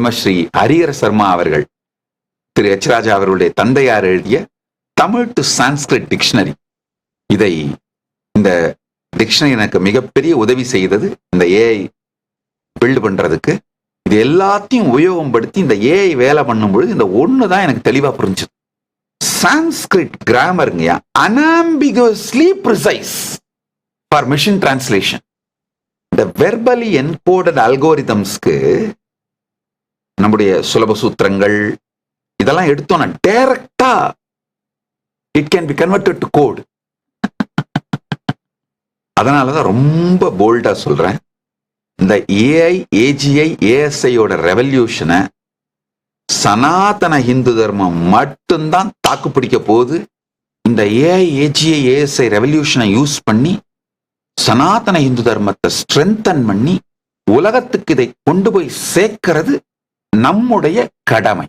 பிரம்மஸ்ரீ ஹரிஹர சர்மா அவர்கள் திரு எச் ராஜா அவர்களுடைய தந்தையார் எழுதிய தமிழ் டு சான்ஸ்கிரிட் டிக்ஷனரி இதை இந்த டிக்ஷனரி எனக்கு மிகப்பெரிய உதவி செய்தது இந்த ஏஐ பில்டு பண்றதுக்கு. இது எல்லாத்தையும் உபயோகப்படுத்தி இந்த ஏஐ வேலை பண்ணும்பொழுது இந்த ஒன்று தான் எனக்கு தெளிவாக புரிஞ்சுது. Sanskrit கிராமருங்கய்யா unambiguously precise for machine translation இந்த வெர்பலி என்கோடட் அல்கோரிதம்ஸ்க்கு நம்முடைய சுலப சூத்திரங்கள் இதெல்லாம் எடுத்தோம்னா டைரக்டா it can be converted to code அதனால தான் ரொம்ப போல்டா சொல்றேன். இந்த ஏஐ ஏஜிஐ ஏஎஸ்ஐயோட ரெவல்யூஷனை சனாதன இந்து தர்மம் மட்டும்தான் தாக்கு பிடிக்க போகுது. இந்த ஏஐ ஏஜிஐ ஏஎஸ்ஐ ரெவல்யூஷனை யூஸ் பண்ணி சனாதன இந்து தர்மத்தை ஸ்ட்ரென்தன் பண்ணி உலகத்துக்கு இதை கொண்டு போய் சேர்க்கிறது நம்முடைய கடமை.